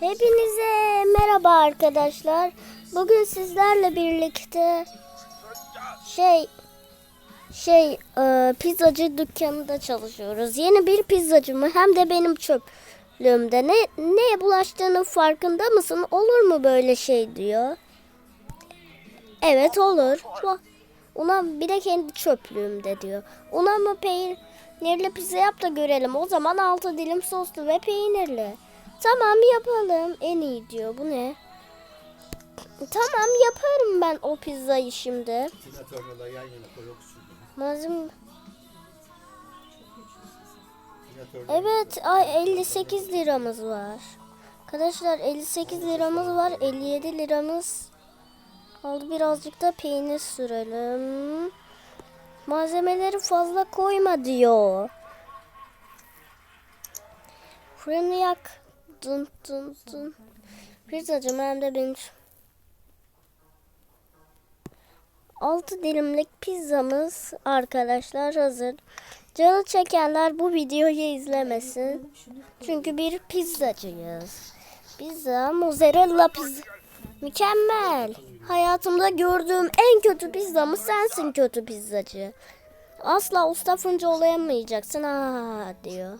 Hepinize merhaba arkadaşlar. Bugün sizlerle birlikte şey şey e, pizzacı dükkanında çalışıyoruz. Yeni bir pizzacı mı hem de benim çöplüğümde. Ne neye bulaştığının farkında mısın? Olur mu böyle şey diyor. Evet olur. Una bir de kendi çöplüğümde diyor. Una mı peynirli pizza yap da görelim. O zaman altı dilim soslu ve peynirli. Tamam yapalım. En iyi diyor. Bu ne? Tamam yaparım ben o pizzayı şimdi. Sinatörle yan yana koy okusun. Malzeme... Sinatörle Evet ay 58 liramız var. Arkadaşlar 58 liramız var. 57 liramız kaldı. Birazcık da peynir sürelim. Malzemeleri fazla koyma diyor. Fırını yak. Dın dın dın. Pizzacım hem de benim. 6 dilimlik pizzamız arkadaşlar hazır. Canı çekenler bu videoyu izlemesin. Çünkü bir pizzacıyız. Pizza, mozzarella pizza. Mükemmel. Hayatımda gördüğüm en kötü pizzamı sensin kötü pizzacı. Asla usta fırıncı olamayacaksın ha diyor.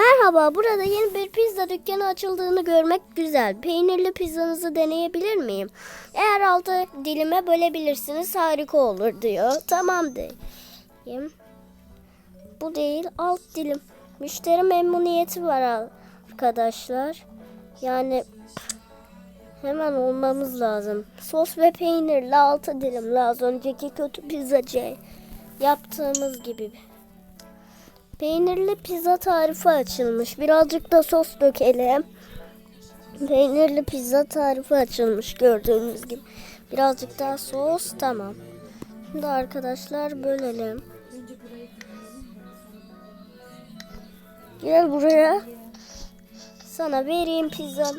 Merhaba, burada yeni bir pizza dükkanı açıldığını görmek güzel. Peynirli pizzanızı deneyebilir miyim? Eğer altı dilime bölebilirsiniz harika olur diyor. Tamam diyeyim. Bu değil, alt dilim. Müşteri memnuniyeti var arkadaşlar. Yani hemen olmamız lazım. Sos ve peynirli altı dilim az önceki kötü pizzacı yaptığımız gibi. Peynirli pizza tarifi açılmış. Birazcık da sos dökelim. Peynirli pizza tarifi açılmış gördüğünüz gibi. Birazcık daha sos tamam. Şimdi arkadaşlar bölelim. Gel buraya. Sana vereyim pizzam.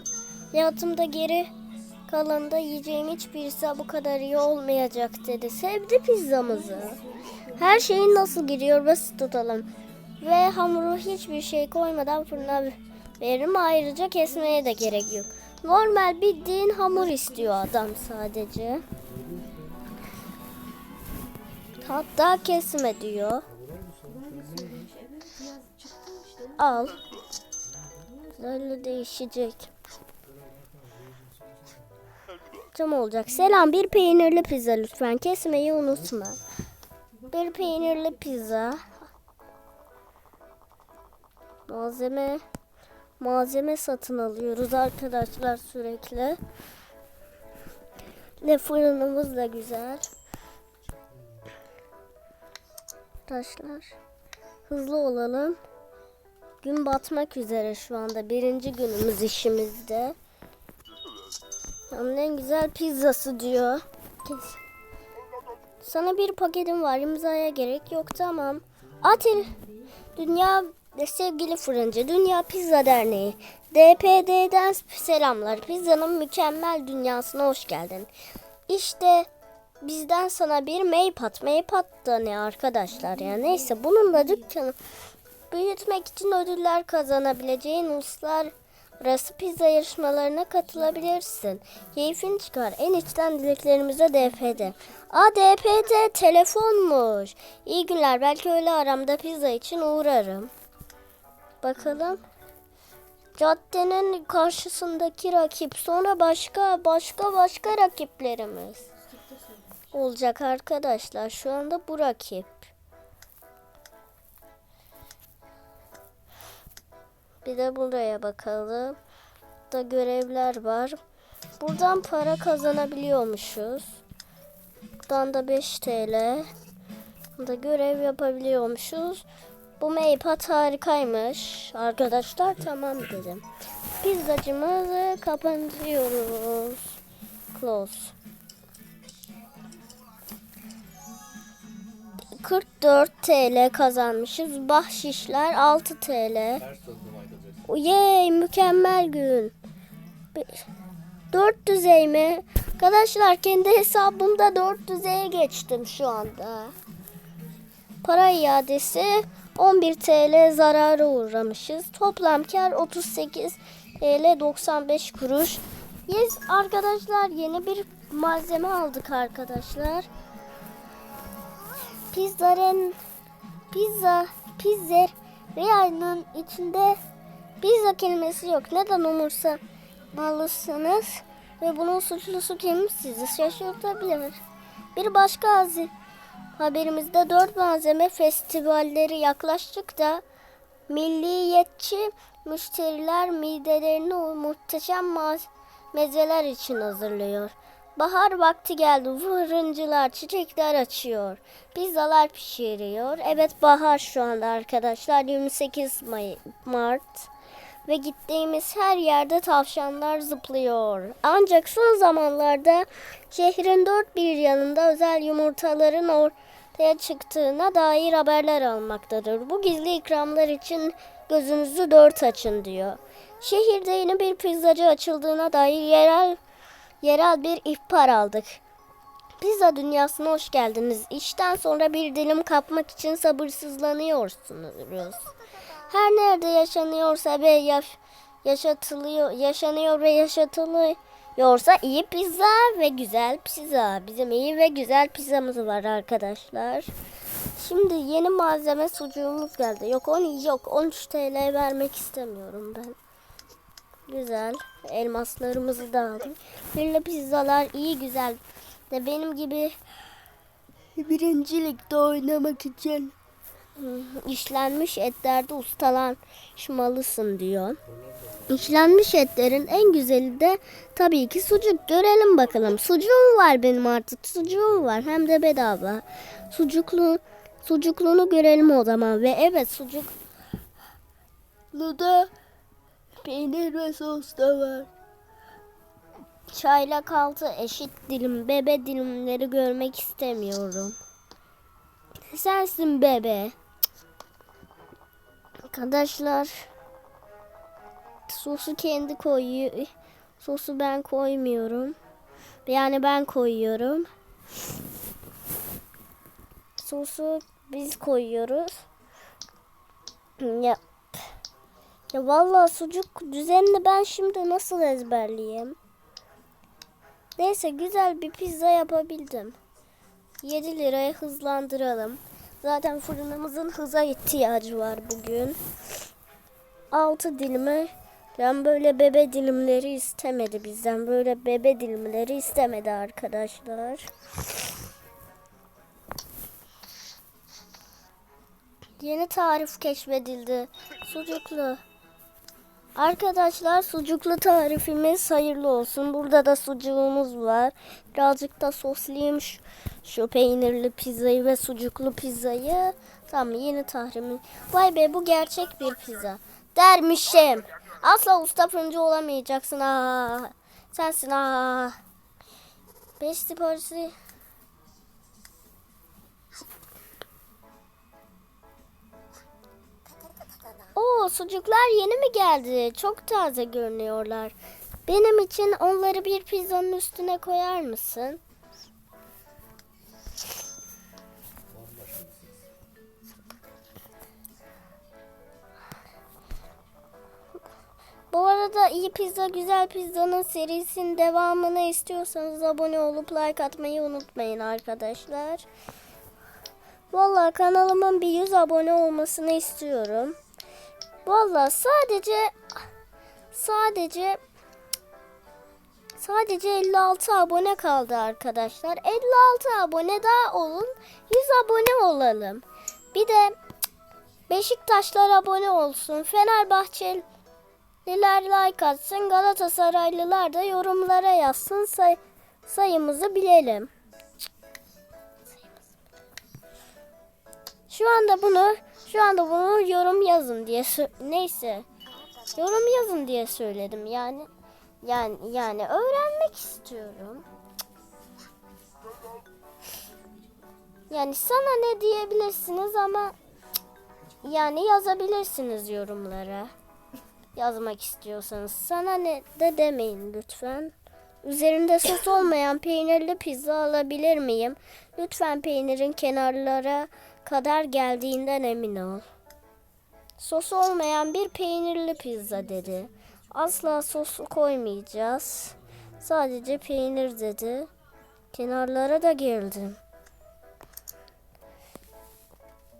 Hayatımda geri kalanında yiyeceğim hiçbirisi bu kadar iyi olmayacak dedi. Sevdi pizzamızı. Her şeyin nasıl giriyor basit tutalım. Ve hamuru hiçbir şey koymadan fırına veririm. Ayrıca kesmeye de gerek yok. Normal bildiğin hamur istiyor adam sadece. Hatta kesme diyor. Al. Böyle değişecek. Tam olacak. Selam bir peynirli pizza lütfen. Kesmeyi unutma. Bir peynirli pizza. Malzeme malzeme satın alıyoruz arkadaşlar sürekli. Ve fırınımız da güzel. Arkadaşlar hızlı olalım. Gün batmak üzere şu anda. Birinci günümüz işimizde. Onun en güzel pizzası diyor. Kes. Sana bir paketim var. imzaya gerek yok. Tamam. Atil. Dünya sevgili fırıncı. Dünya Pizza Derneği. DPD'den selamlar. Pizzanın mükemmel dünyasına hoş geldin. İşte bizden sana bir Maypat. Maypat da ne arkadaşlar ya. Neyse bununla dükkanı büyütmek için ödüller kazanabileceğin uluslararası pizza yarışmalarına katılabilirsin. Keyfini çıkar. En içten dileklerimize DPD. Aa DPD telefonmuş. İyi günler. Belki öyle aramda pizza için uğrarım. Bakalım. Caddenin karşısındaki rakip. Sonra başka başka başka rakiplerimiz. Olacak arkadaşlar. Şu anda bu rakip. Bir de buraya bakalım. Da görevler var. Buradan para kazanabiliyormuşuz. Buradan da 5 TL. Da görev yapabiliyormuşuz. Bu meypat harikaymış. Arkadaşlar tamam dedim. Pizzacımızı kapatıyoruz. Close. 44 TL kazanmışız. Bahşişler 6 TL. Yey mükemmel gün. Be- Dört düzey mi? Arkadaşlar kendi hesabımda dört düzeye geçtim şu anda. Para iadesi 11 TL zarara uğramışız. Toplam kar 38 TL 95 kuruş. Yes arkadaşlar yeni bir malzeme aldık arkadaşlar. Pizzaren pizza pizzeriyanın içinde pizza kelimesi yok. Neden umursamalısınız? Ve bunun suçlusu kim sizi şaşırtabilir. Bir başka hazi haberimizde dört malzeme festivalleri yaklaştıkça milliyetçi müşteriler midelerini o muhteşem mezeler için hazırlıyor. Bahar vakti geldi. Fırıncılar çiçekler açıyor. Pizzalar pişiriyor. Evet bahar şu anda arkadaşlar. 28 May- Mart. Ve gittiğimiz her yerde tavşanlar zıplıyor. Ancak son zamanlarda şehrin dört bir yanında özel yumurtaların ortaya çıktığına dair haberler almaktadır. Bu gizli ikramlar için gözünüzü dört açın diyor. Şehirde yeni bir pizzacı açıldığına dair yerel yerel bir ihbar aldık. Pizza dünyasına hoş geldiniz. İşten sonra bir dilim kapmak için sabırsızlanıyorsunuz. Her nerede yaşanıyorsa ve yaş- yaşatılıyor, yaşanıyor ve yaşatılıyorsa iyi pizza ve güzel pizza. Bizim iyi ve güzel pizzamız var arkadaşlar. Şimdi yeni malzeme sucuğumuz geldi. Yok 10 yok 13 TL vermek istemiyorum ben. Güzel. Elmaslarımızı da aldım. Birli pizzalar iyi güzel. De benim gibi birincilikte oynamak için işlenmiş etlerde ustalaşmalısın diyor. İşlenmiş etlerin en güzeli de tabii ki sucuk. Görelim bakalım. Sucuğum var benim artık. Sucuğum var. Hem de bedava. Sucuklu sucukluğunu görelim o zaman. Ve evet sucuk da peynir ve sos da var. Çaylak altı eşit dilim bebe dilimleri görmek istemiyorum. Sensin bebe. Arkadaşlar sosu kendi koyuyor. Sosu ben koymuyorum. Yani ben koyuyorum. Sosu biz koyuyoruz. Ya ya vallahi sucuk düzenini ben şimdi nasıl ezberleyeyim? Neyse güzel bir pizza yapabildim. 7 liraya hızlandıralım. Zaten fırınımızın hıza ihtiyacı var bugün. 6 dilimi ben böyle bebe dilimleri istemedi bizden. Böyle bebe dilimleri istemedi arkadaşlar. Yeni tarif keşfedildi. Sucuklu. Arkadaşlar sucuklu tarifimiz hayırlı olsun. Burada da sucuğumuz var. Birazcık da soslayayım şu, şu peynirli pizzayı ve sucuklu pizzayı. Tamam yeni tarifimiz. Vay be bu gerçek bir pizza. Dermişim. Asla usta fırıncı olamayacaksın. Aa, sensin. Aa. Beş siparişi. Oo sucuklar yeni mi geldi? Çok taze görünüyorlar. Benim için onları bir pizzanın üstüne koyar mısın? Arada iyi pizza güzel pizzanın serisinin devamını istiyorsanız abone olup like atmayı unutmayın arkadaşlar. Vallahi kanalımın bir 100 abone olmasını istiyorum. Vallahi sadece sadece sadece 56 abone kaldı arkadaşlar. 56 abone daha olun. 100 abone olalım. Bir de Beşiktaşlar abone olsun. Fenerbahçeliler like atsın. Galatasaraylılar da yorumlara yazsın. Say sayımızı bilelim. Şu anda bunu şu anda bunu yorum yazın diye neyse. Yorum yazın diye söyledim yani. Yani yani öğrenmek istiyorum. Yani sana ne diyebilirsiniz ama yani yazabilirsiniz yorumlara. Yazmak istiyorsanız sana ne de demeyin lütfen. Üzerinde sos olmayan peynirli pizza alabilir miyim? Lütfen peynirin kenarlara kadar geldiğinden emin ol. Sos olmayan bir peynirli pizza dedi. Asla sos koymayacağız. Sadece peynir dedi. Kenarlara da girdim.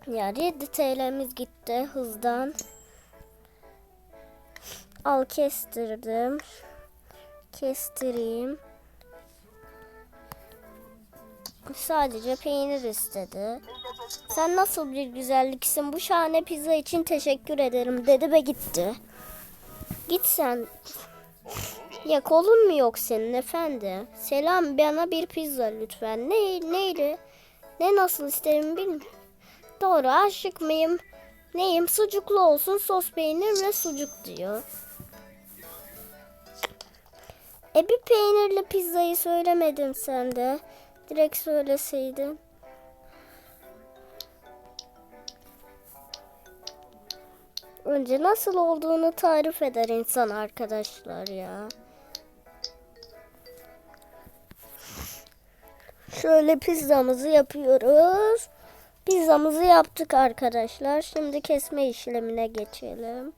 Yani 7 TL'miz gitti hızdan. Al kestirdim. Kestireyim. Sadece peynir istedi. Sen nasıl bir güzelliksin bu şahane pizza için teşekkür ederim dedi ve gitti. Git sen. Ya kolun mu yok senin efendi? Selam bana bir pizza lütfen. Ne, neyle? Ne nasıl isterim bilmiyorum. Doğru aşık mıyım? Neyim? Sucuklu olsun sos peynir ve sucuk diyor. E bir peynirli pizzayı söylemedin sen de. Direkt söyleseydin. Önce nasıl olduğunu tarif eder insan arkadaşlar ya. Şöyle pizzamızı yapıyoruz. Pizzamızı yaptık arkadaşlar. Şimdi kesme işlemine geçelim.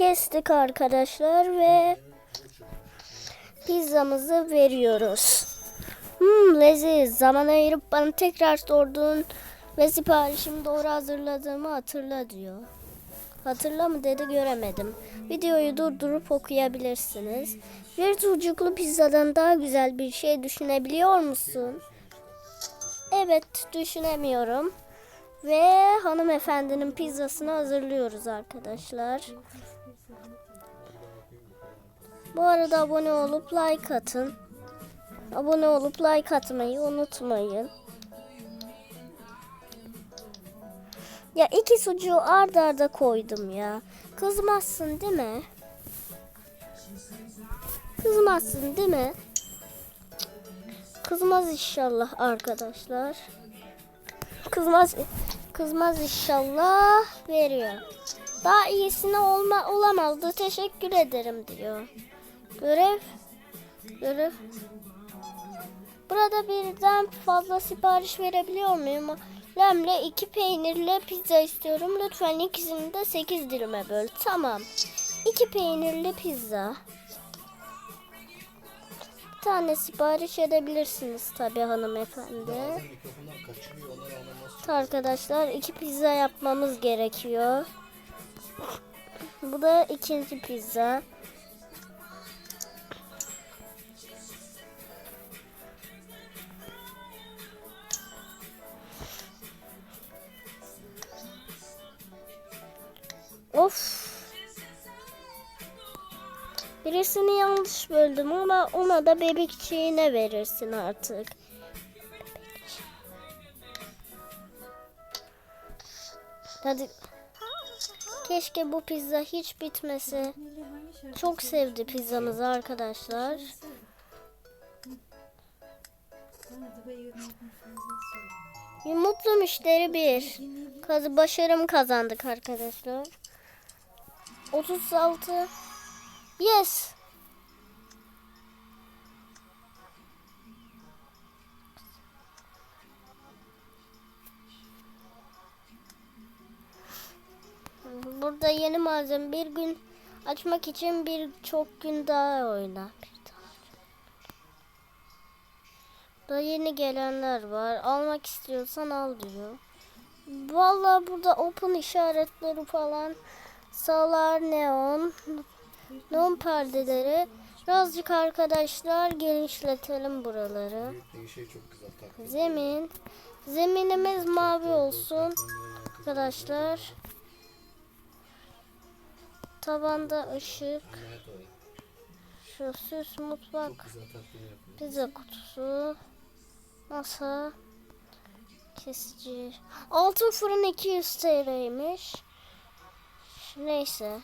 Kestik arkadaşlar ve pizzamızı veriyoruz. Hmm leziz. Zaman ayırıp bana tekrar sorduğun ve siparişimi doğru hazırladığımı hatırla diyor. Hatırla mı dedi göremedim. Videoyu durdurup okuyabilirsiniz. Bir sucuklu pizzadan daha güzel bir şey düşünebiliyor musun? Evet düşünemiyorum. Ve hanımefendinin pizzasını hazırlıyoruz arkadaşlar. Bu arada abone olup like atın. Abone olup like atmayı unutmayın. Ya iki sucuğu ard arda koydum ya. Kızmazsın değil mi? Kızmazsın değil mi? Kızmaz inşallah arkadaşlar. Kızmaz kızmaz inşallah veriyor. Daha iyisine olma olamazdı. Teşekkür ederim diyor. Görev görev Burada birden fazla sipariş verebiliyor muyum? Lemle iki peynirli pizza istiyorum. Lütfen ikisini de 8 dilime böl. Tamam. İki peynirli pizza. Bir tane sipariş edebilirsiniz tabii hanımefendi. Bazen mikrofonlar kaçırıyor. Ona rağmen Arkadaşlar iki pizza yapmamız gerekiyor. Bu da ikinci pizza. Of. Birisini yanlış böldüm ama ona da bebekçiğine verirsin artık. Hadi. Keşke bu pizza hiç bitmese. Çok sevdi pizzamızı arkadaşlar. Mutlu müşteri bir. Kazı başarım kazandık arkadaşlar. 36. Yes. Burada yeni malzeme bir gün açmak için bir çok gün daha oyna. Burada yeni gelenler var. Almak istiyorsan al diyor. Vallahi burada open işaretleri falan salar neon neon perdeleri birazcık arkadaşlar genişletelim buraları. Zemin zeminimiz mavi olsun arkadaşlar. Tabanda ışık. Şu süs mutfak. Pizza kutusu. Masa. Kesici. Altın fırın 200 TL'ymiş. Neyse.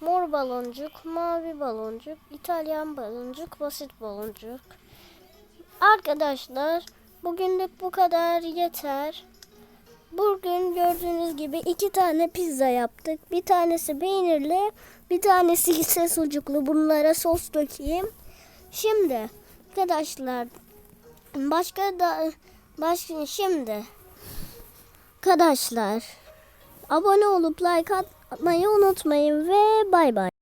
Mor baloncuk, mavi baloncuk, İtalyan baloncuk, basit baloncuk. Arkadaşlar bugünlük bu kadar yeter. Bugün gördüğünüz gibi iki tane pizza yaptık. Bir tanesi peynirli, bir tanesi ise sucuklu. Bunlara sos dökeyim. Şimdi arkadaşlar başka da başka şimdi arkadaşlar Abone olup like atmayı unutmayın ve bay bay.